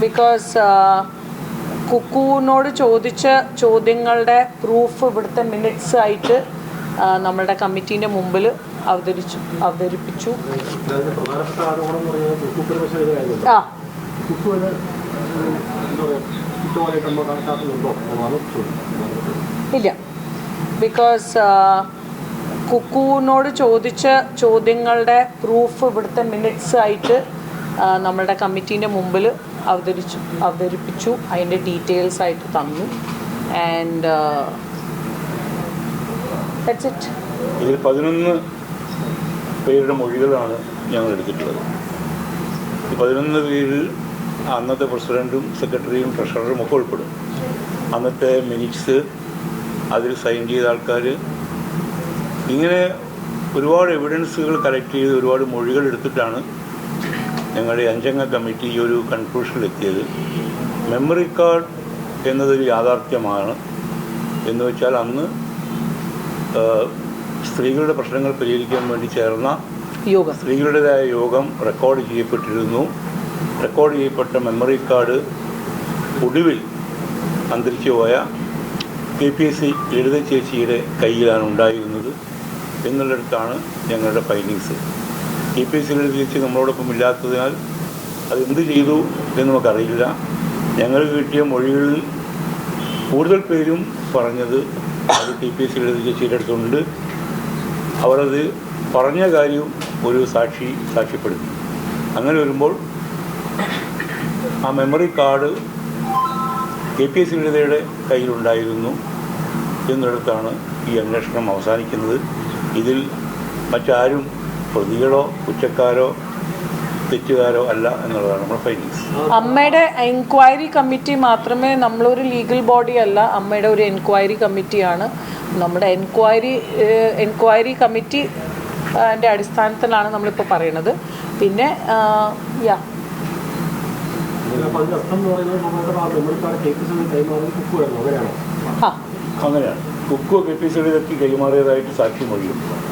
Because കുക്കുവിനോട് ചോദിച്ച ചോദ്യങ്ങളുടെ proof ഇവിടുത്തെ മിനിറ്റ്സ് ആയിട്ട് നമ്മളുടെ കമ്മിറ്റീന്റെ മുമ്പിൽ അവതരിച്ചു അവതരിപ്പിച്ചു. ആ. ഇല്ല. ബിക്കോസ് കുക്കുവിനോട് ചോദിച്ച ചോദ്യങ്ങളുടെ പ്രൂഫ് ഇവിടുത്തെ മിനിറ്റ്സ് ആയിട്ട് നമ്മളുടെ കമ്മിറ്റീന്റെ മുമ്പിൽ അവതരിച്ചു അവതരിപ്പിച്ചു അതിന്റെ ഡീറ്റെയിൽസ് ആയിട്ട് തന്നു. ആൻഡ് ദറ്റ്സ് ഇറ്റ് ഇതിൽ പതിനൊന്ന് പേരുടെ മൊഴികളാണ് ഞങ്ങൾ എടുത്തിട്ടുള്ളത്. ഈ പതിനൊന്ന് പേരിൽ അന്നത്തെ പ്രസിഡന്റും സെക്രട്ടറിയും ട്രഷററും ഒക്കെ ഉൾപ്പെടും. അന്നത്തെ മിനിറ്റ്സ് അതിൽ സൈൻ ചെയ്ത ആൾക്കാർ ഇങ്ങനെ ഒരുപാട് എവിഡൻസുകൾ കളക്ട് ചെയ്ത് ഒരുപാട് മൊഴികൾ എടുത്തിട്ടാണ് ഞങ്ങളുടെ അഞ്ചംഗ കമ്മിറ്റി ഈ ഒരു കൺക്ലൂഷനിലെത്തിയത് മെമ്മറി കാർഡ് എന്നതൊരു യാഥാർത്ഥ്യമാണ്. എന്ന് വെച്ചാൽ അന്ന് സ്ത്രീകളുടെ പ്രശ്നങ്ങൾ പരിഹരിക്കാൻ വേണ്ടി ചേർന്ന യോഗ. സ്ത്രീകളുടേതായ യോഗം റെക്കോർഡ് ചെയ്യപ്പെട്ടിരുന്നു. റെക്കോർഡ് ചെയ്യപ്പെട്ട മെമ്മറി കാർഡ് ഒടുവിൽ അന്തരിച്ചു പോയ K P S C Lalitha ചേച്ചിയുടെ കയ്യിലാണ് ഉണ്ടായിരുന്നത്. എന്നുള്ളിടത്താണ് ഞങ്ങളുടെ findings K P S C Lalitha ചേച്ചി നമ്മളോടൊപ്പം ഇല്ലാത്തതിനാൽ അതെന്ത് ചെയ്തു എന്ന് നമുക്കറിയില്ല. ഞങ്ങൾ കിട്ടിയ മൊഴികളിൽ കൂടുതൽ പേരും പറഞ്ഞത് അത് T P S C Lalitha ചേച്ചിയുടെ അടുത്തുണ്ട്. അവരത് പറഞ്ഞ കാര്യവും ഒരു സാക്ഷി സാക്ഷ്യപ്പെടുത്തി അങ്ങനെ വരുമ്പോൾ ആ memory card K P S ലളിതയുടെ കയ്യിലുണ്ടായിരുന്നു എന്നിടത്താണ് ഈ അന്വേഷണം അവസാനിക്കുന്നത്. ഇതിൽ മറ്റാരും പ്രതികളോ കുറ്റക്കാരോ തെറ്റുകാരോ അല്ല എന്നുള്ളതാണ് നമ്മുടെ ഫൈൻഡിങ്സ് അമ്മയുടെ എൻക്വയറി കമ്മിറ്റി മാത്രമേ നമ്മളൊരു ലീഗൽ ബോഡി അല്ല അമ്മയുടെ ഒരു എൻക്വയറി കമ്മിറ്റിയാണ്. നമ്മുടെ എൻക്വയറി എൻക്വയറി കമ്മിറ്റി അതിന്റെ അടിസ്ഥാനത്തിലാണ് നമ്മളിപ്പോൾ പറയണത്. പിന്നെ യാ. അങ്ങനെയാണോ. കുക്കു കെ പി സി കൈമാറിയതായിട്ട് സാക്ഷി മൊഴിയും